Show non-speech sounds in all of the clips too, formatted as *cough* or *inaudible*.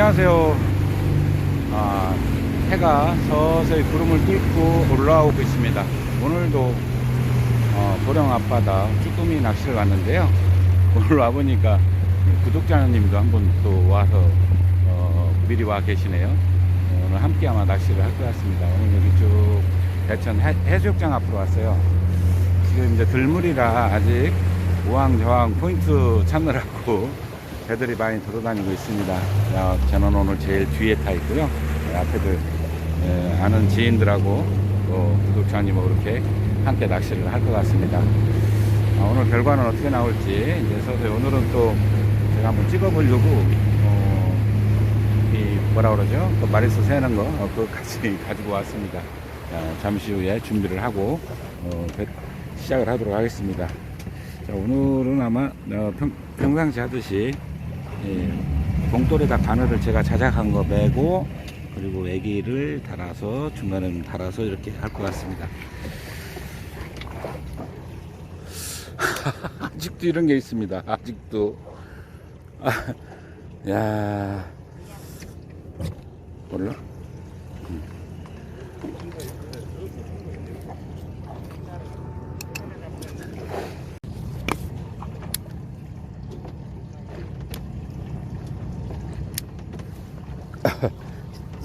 안녕하세요. 아, 해가 서서히 구름을 뚫고 올라오고 있습니다. 오늘도 어, 보령 앞바다 쭈꾸미 낚시를 왔는데요. 오늘 와보니까 구독자님도 한 분 또 와서 어, 미리 와 계시네요. 어, 오늘 함께 아마 낚시를 할 것 같습니다. 오늘 여기 쭉 대천 해, 해수욕장 앞으로 왔어요. 지금 이제 들물이라 아직 우왕좌왕 포인트 찾느라고 배들이 많이 돌아다니고 있습니다. 야, 저는 오늘 제일 뒤에 타 있고요. 네, 앞에들 예, 아는 지인들하고 또 구독자님하고 이렇게 함께 낚시를 할 것 같습니다. 아, 오늘 결과는 어떻게 나올지 이제 서서히 오늘은 또 제가 한번 찍어보려고 어, 이 뭐라 그러죠? 또 마리수 세는 거 어, 그거까지 *laughs* 가지고 왔습니다. 자, 잠시 후에 준비를 하고 어, 배- 시작을 하도록 하겠습니다. 자, 오늘은 아마 어, 평, 평상시 하듯이 예, 봉돌에다 바늘을 제가 자작한 거 메고 그리고 애기를 달아서 중간에 달아서 이렇게 할 것 같습니다. *laughs* 아직도 이런 게 있습니다. 아직도 아, 야 몰라?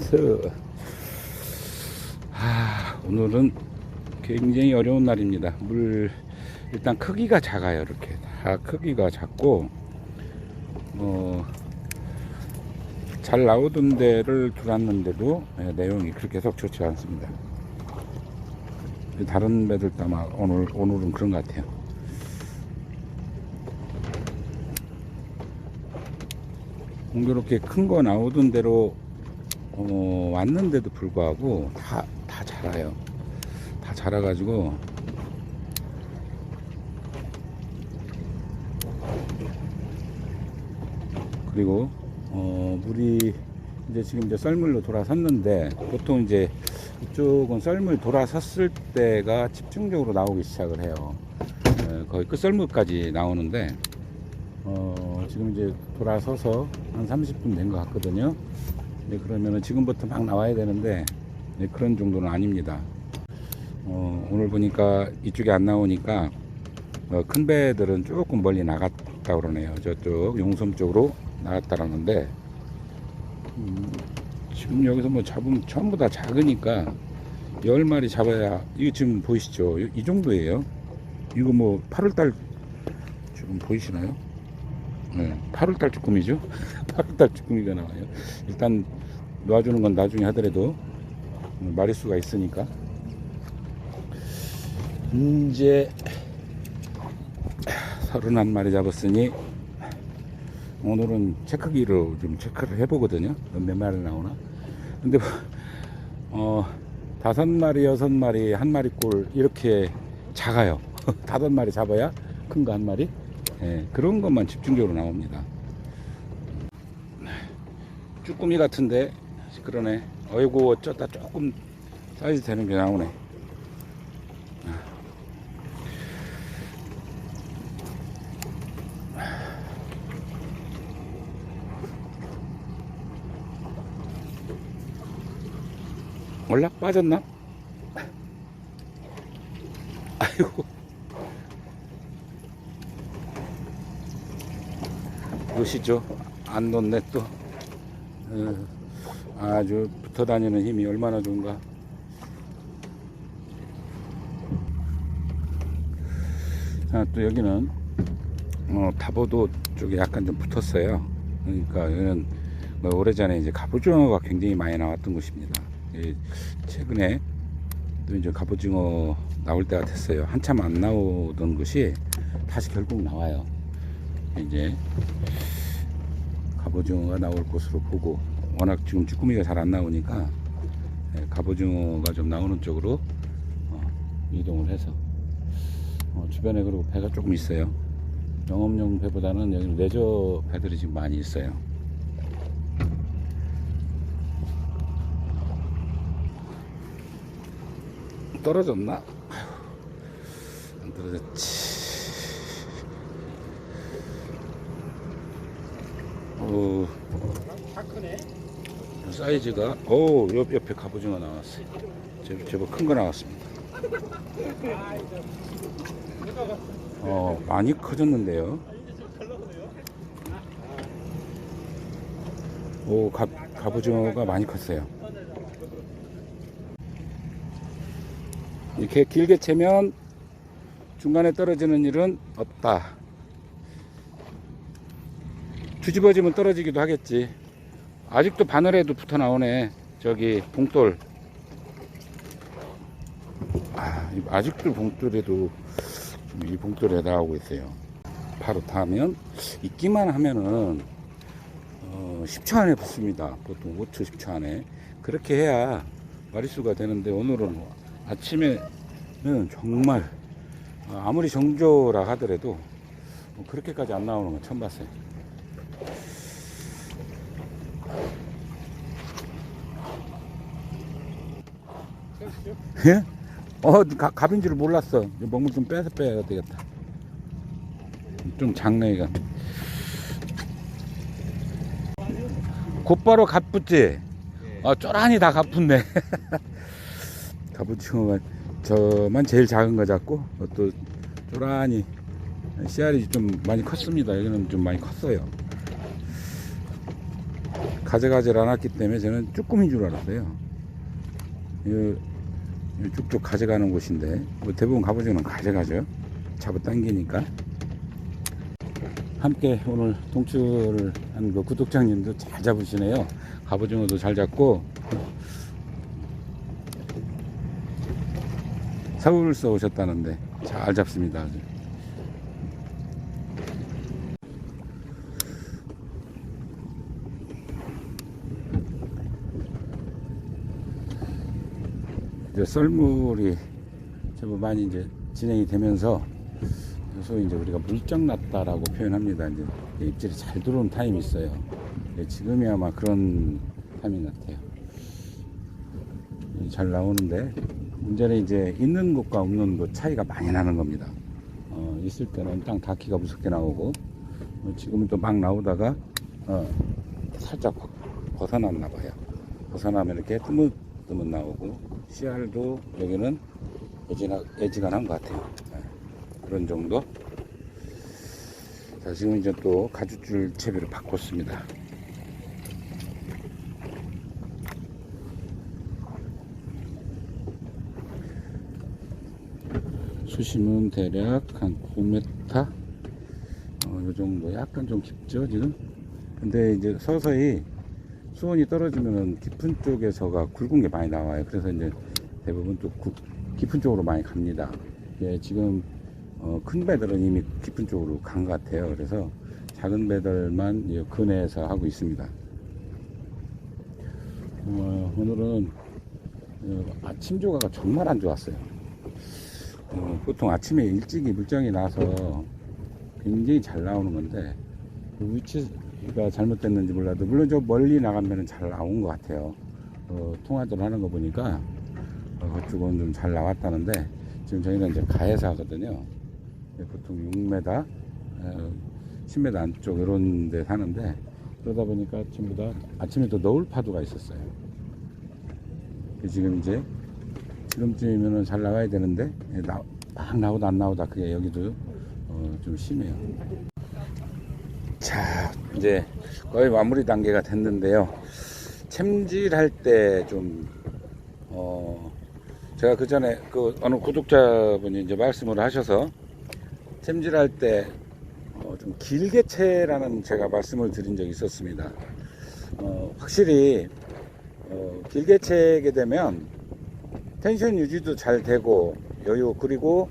서. 아, 오늘은 굉장히 어려운 날입니다. 물 일단 크기가 작아요. 이렇게 다 크기가 작고 어, 잘 나오던 데를 들었는데도 예, 내용이 그렇게 썩 좋지 않습니다. 다른 배들도 아마 오늘 오늘은 그런 것 같아요. 공교롭게 큰 거 나오던 대로 어, 왔는데도 불구하고 다, 다 자라요. 다 자라가지고 그리고 어, 물이 이제 지금 이제 썰물로 돌아섰는데 보통 이제 이쪽은 썰물 돌아섰을 때가 집중적으로 나오기 시작을 해요. 에, 거의 끝썰물까지 나오는데 어, 지금 이제 돌아서서 한 30분 된 것 같거든요. 네, 그러면은 지금부터 막 나와야 되는데 네, 그런 정도는 아닙니다. 어, 오늘 보니까 이쪽에 안 나오니까 어, 큰 배들은 조금 멀리 나갔다 그러네요. 저쪽 용섬 쪽으로 나갔다라는데 음, 지금 여기서 뭐 잡으면 전부 다 작으니까 열 마리 잡아야 이거 지금 보이시죠? 이, 이 정도예요. 이거 뭐 8월달 지금 보이시나요? 네, 8월달 쭈꾸미죠. 8월달 쭈꾸미가 나와요. 일단 놔주는 건 나중에 하더라도 마리수가 있으니까 이제 31마리 잡았으니 오늘은 체크기로 좀 체크를 해보거든요. 몇 마리 나오나? 근데 어 다섯 마리, 여섯 마리, 한 마리 꼴 이렇게 작아요. *laughs* 다섯 마리 잡아야 큰 거 한 마리. 예, 그런 것만 집중적으로 나옵니다. 쭈꾸미 같은데 그러네. 어이구 어쩌다 조금 사이즈 되는 게 나오네. 올락 빠졌나? *laughs* 아이고. 보시죠. 안 놓네 또. 어, 아주 붙어 다니는 힘이 얼마나 좋은가. 자, 또 여기는 어, 다보도 쪽에 약간 좀 붙었어요. 그러니까 여기는 뭐 오래전에 이제 갑오징어가 굉장히 많이 나왔던 곳입니다. 예, 최근에 또 이제 갑오징어 나올 때가 됐어요. 한참 안 나오던 것이 다시 결국 나와요. 이제 갑오징어가 나올 것으로 보고 워낙 지금 쭈꾸미가 잘 안 나오니까 예, 갑오징어가 좀 나오는 쪽으로 어, 이동을 해서 어, 주변에 그리고 배가 조금 있어요. 영업용 배보다는 여기 레저 배들이 지금 많이 있어요. 떨어졌나? 안 떨어졌지. 어, 사이즈가 오 옆, 옆에 갑오징어 나왔어요. 제법, 제법 큰 거 나왔습니다. 어 많이 커졌는데요. 오 갑, 갑오징어가 많이 컸어요. 이렇게 길게 채면 중간에 떨어지는 일은 없다 뒤집어지면 떨어지기도 하겠지. 아직도 바늘에도 붙어 나오네. 저기 봉돌. 아, 이- 아직도 봉돌에도 이 봉돌에 나오고 있어요. 바로 타면 있기만 하면은 어, 10초 안에 붙습니다. 보통 5초, 10초 안에. 그렇게 해야 마리수가 되는데 오늘은 아침에는 정말 어, 아무리 정조라 하더라도 뭐 그렇게까지 안 나오는 건 처음 봤어요. 예? 어, 가, 갑인 줄 몰랐어. 먹물 좀 빼서 빼야 되겠다. 좀 작네, 이거. 곧바로 갑붙지? 아, 쪼란히 다 갑붙네. 갑붙이면 *laughs* 저만 제일 작은 거 잡고, 어, 또 쪼란히 씨알이 좀 많이 컸습니다. 여기는 좀 많이 컸어요. 가져가질 않았기 때문에 저는 쭈꾸미인 줄 알았어요. 이 쭉쭉 가져가는 곳인데 뭐 대부분 갑오징어는 가져가죠. 잡아 당기니까. 함께 오늘 동출을 한 그 구독자님도 잘 잡으시네요. 갑오징어도 잘 잡고. 서울 서 오셨다는데 잘 잡습니다 아주 이제 썰물이 제법 많이 이제 진행이 되면서 소위 이제 우리가 물정 났다라고 표현합니다. 이제 입질이 잘 들어온 타임이 있어요. 예, 지금이 아마 그런 타이밍 같아요. 예, 잘 나오는데 문제는 이제 있는 곳과 없는 곳 차이가 많이 나는 겁니다. 어, 있을 때는 땅 닿기가 무섭게 나오고 어, 지금은 또 막 나오다가 어, 살짝 벗- 벗어났나 봐요. 벗어나면 이렇게 뜨문 뜨문 나오고 씨알도 여기는 애지간한 것 같아요. 네, 그런 정도. 자, 지금 이제 또 가죽줄 채비를 바꿨습니다. 수심은 대략 한 9m 어, 요 정도 약간 좀 깊죠 지금 근데 이제 서서히 수온이 떨어지면은 깊은 쪽에서가 굵은 게 많이 나와요. 그래서 이제 대부분 또 굵- 깊은 쪽으로 많이 갑니다. 예, 지금 어, 큰 배들은 이미 깊은 쪽으로 간 것 같아요. 그래서 작은 배들만 이 근해에서 하고 있습니다. 어, 오늘은 어, 아침 조가가 정말 안 좋았어요. 어, 보통 아침에 일찍이 물정이 나서 굉장히 잘 나오는 건데 그 위치 가 잘못됐는지 몰라도 물론 저 멀리 나가면 잘 나온 것 같아요. 어, 통화들 하는 거 보니까 어, 그쪽은 좀 잘 나왔다는데 지금 저희는 이제 가해사 하거든요. 예, 보통 6m, 어, 10m 안쪽 이런 데 사는데 그러다 보니까 전부 다 아침에 또 너울 파도가 있었어요. 지금 이제 지금쯤이면 잘 나와야 되는데 예, 나, 막 나오다 안 나오다 그게 여기도 어, 좀 심해요. 자 이제 거의 마무리 단계가 됐는데요. 챔질할 때좀 어, 제가 그 전에 그 어느 구독자분이 이제 말씀을 하셔서 챔질할 때 어, 좀 길게 채라는 제가 말씀을 드린 적이 있었습니다. 어, 확실히 어, 길게 채게 되면 텐션 유지도 잘 되고 여유 그리고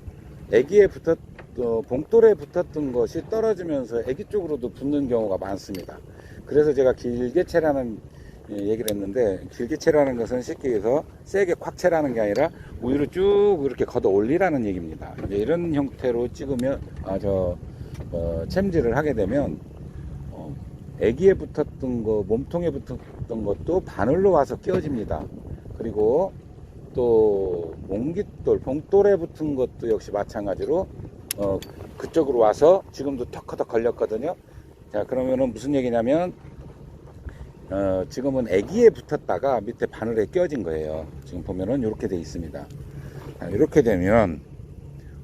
애기에 붙었 어, 봉돌에 붙었던 것이 떨어지면서 애기 쪽으로도 붙는 경우가 많습니다. 그래서 제가 길게 채라는 예, 얘기를 했는데 길게 채라는 것은 쉽게 해서 세게 콱 채라는 게 아니라 우위로 쭉 이렇게 걷어 올리라는 얘기입니다. 이제 이런 형태로 찍으면 아저 어, 챔질을 하게 되면 어, 애기에 붙었던 거 몸통에 붙었던 것도 바늘로 와서 끼워집니다. 그리고 또 몽깃돌, 봉돌에 붙은 것도 역시 마찬가지로 어, 그쪽으로 와서 지금도 턱커덕 걸렸거든요. 자, 그러면은 무슨 얘기냐면, 어, 지금은 애기에 붙었다가 밑에 바늘에 껴진 거예요. 지금 보면은 이렇게 돼 있습니다. 자, 이렇게 되면,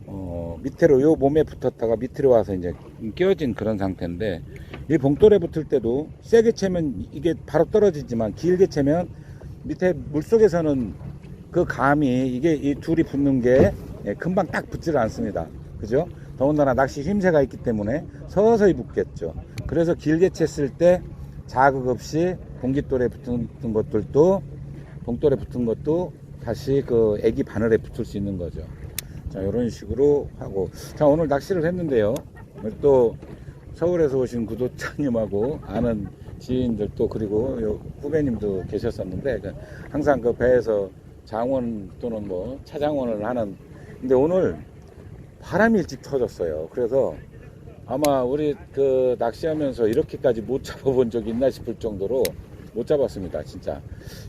어, 밑으로 요 몸에 붙었다가 밑으로 와서 이제 끼어진 그런 상태인데 이 봉돌에 붙을 때도 세게 채면 이게 바로 떨어지지만 길게 채면 밑에 물 속에서는 그 감이 이게 이 둘이 붙는 게 예, 금방 딱 붙질 않습니다. 그죠? 더군다나 낚시 힘새가 있기 때문에 서서히 붙겠죠. 그래서 길게 챘을 때 자극 없이 봉깃돌에 붙은 것들도 봉돌에 붙은 것도 다시 그 애기 바늘에 붙을 수 있는 거죠. 자, 이런 식으로 하고. 자, 오늘 낚시를 했는데요. 오늘 또 서울에서 오신 구독자님하고 아는 지인들 또 그리고 요 후배님도 계셨었는데 그 항상 그 배에서 장원 또는 뭐 차장원을 하는 근데 오늘 바람이 일찍 터졌어요. 그래서 아마 우리 그 낚시하면서 이렇게까지 못 잡아본 적이 있나 싶을 정도로 못 잡았습니다. 진짜.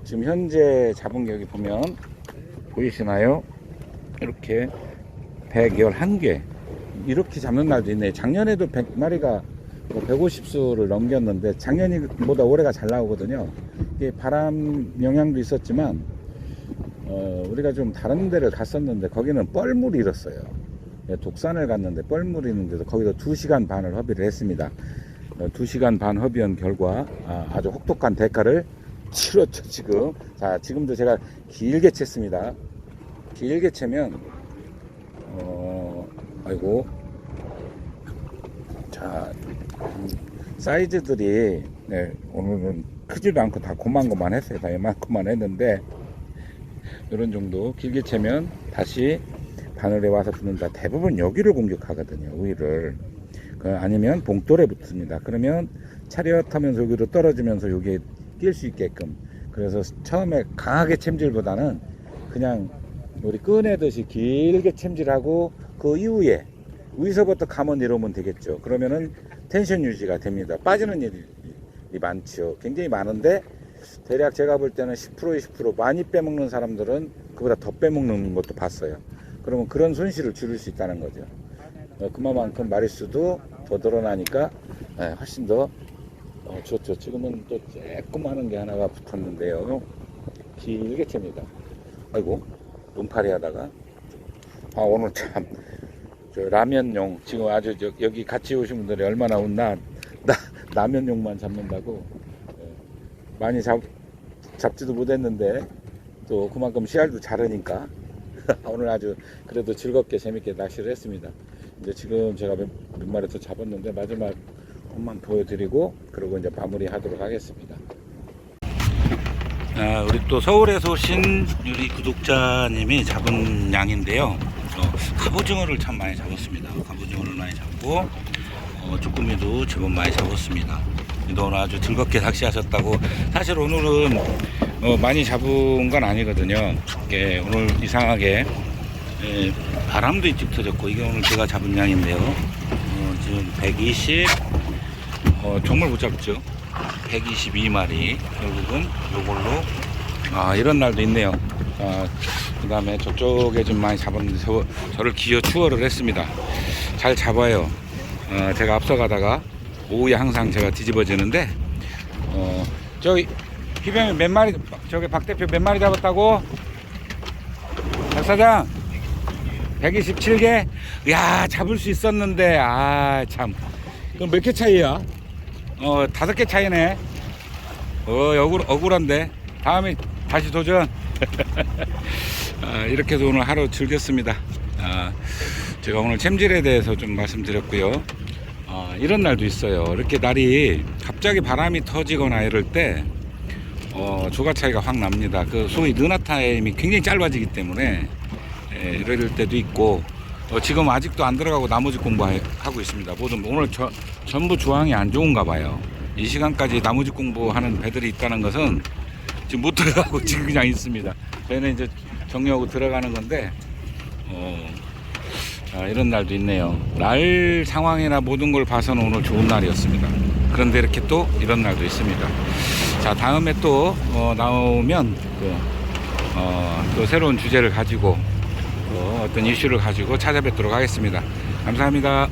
지금 현재 잡은 게 여기 보면 보이시나요? 이렇게 111개 이렇게 잡는 날도 있네 작년에도 100마리가 150수를 넘겼는데 작년보다 올해가 잘 나오거든요 이게 바람 영향도 있었지만 어, 우리가 좀 다른 데를 갔었는데 거기는 뻘물이 일었어요 예, 독산을 갔는데 뻘물이 있는데도 거기서 2시간 반을 허비를 했습니다. 어, 2시간 반 허비한 결과 아, 주 혹독한 대가를 치렀죠 지금. 자 지금도 제가 길게 챘습니다. 길게 채면 어 아이고. 자 음, 사이즈들이 네, 오늘은 크지도 않고 다 고만고만 했어요. 다 이만큼만 했는데 이런 정도 길게 채면 다시 바늘에 와서 붙는다 대부분 여기를 공격하거든요 위를 그 아니면 봉돌에 붙습니다 그러면 차렷 하면서 여기로 떨어지면서 여기에 낄 수 있게끔 그래서 처음에 강하게 챔질보다는 그냥 우리 꺼내듯이 길게 챔질하고 그 이후에 위서부터 감아 내려오면 되겠죠. 그러면은 텐션 유지가 됩니다. 빠지는 일이 많죠. 굉장히 많은데 대략 제가 볼 때는 10% 20% 많이 빼먹는 사람들은 그보다 더 빼먹는 것도 봤어요. 그러면 그런 손실을 줄일 수 있다는 거죠. 어, 그만큼 마리수도 더 늘어나니까 예, 훨씬 더 어, 좋죠. 지금은 또 조그마한 게 하나가 붙었는데요. 길게 챕니다. 아이고 눈파리 하다가 아 오늘 참 저 라면용 지금 아주 저, 여기 같이 오신 분들이 얼마나 웃나 나 라면용만 잡는다고 예, 많이 잡 잡지도 못했는데 또 그만큼 씨알도 자르니까 *laughs* 오늘 아주 그래도 즐겁게 재밌게 낚시를 했습니다. 이제 지금 제가 몇, 몇 마리 더 잡았는데 마지막 것만 보여드리고 그리고 이제 마무리하도록 하겠습니다. 아, 우리 또 서울에서 오신 우리 구독자님이 잡은 양인데요. 어, 갑오징어를 참 많이 잡았습니다. 갑오징어를 많이 잡고 어, 쭈꾸미도 제법 많이 잡았습니다. 오늘 아주 즐겁게 낚시하셨다고. 사실 오늘은 어, 많이 잡은 건 아니거든요. 이게 오늘 이상하게 예, 바람도 일찍 터졌고 이게 오늘 제가 잡은 양인데요. 어, 지금 120 어, 정말 못 잡죠. 122마리 결국은 요걸로 아 이런 날도 있네요 아, 그 다음에 저쪽에 좀 많이 잡았는데 저, 저를 기어 추월을 했습니다 잘 잡아요 어, 제가 앞서가다가 오후에 항상 제가 뒤집어지는데 어, 저기 희병이 몇 마리 저기 박 대표 몇 마리 잡았다고 박 사장 127개 야 잡을 수 있었는데 아 참 그럼 몇 개 차이야 어, 다섯 개 차이네. 어, 억울, 억울한데. 다음에 다시 도전. *laughs* 아, 이렇게 해서 오늘 하루 즐겼습니다. 아, 제가 오늘 챔질에 대해서 좀 말씀드렸고요. 아, 이런 날도 있어요. 이렇게 날이 갑자기 바람이 터지거나 이럴 때, 어, 조가 차이가 확 납니다. 그 소위 느나 타임이 굉장히 짧아지기 때문에, 예, 이럴 때도 있고, 어, 지금 아직도 안 들어가고 나머지 공부하고 있습니다. 모든 오늘 저, 전부 주황이 안 좋은가 봐요. 이 시간까지 나머지 공부하는 배들이 있다는 것은 지금 못 *laughs* 들어가고 지금 그냥 있습니다. 저희는 이제 정리하고 들어가는 건데 어, 자, 이런 날도 있네요. 날 상황이나 모든 걸 봐서는 오늘 좋은 날이었습니다. 그런데 이렇게 또 이런 날도 있습니다. 자 다음에 또 어, 나오면 그, 어, 또 새로운 주제를 가지고 어, 어떤 이슈를 가지고 찾아뵙도록 하겠습니다. 감사합니다.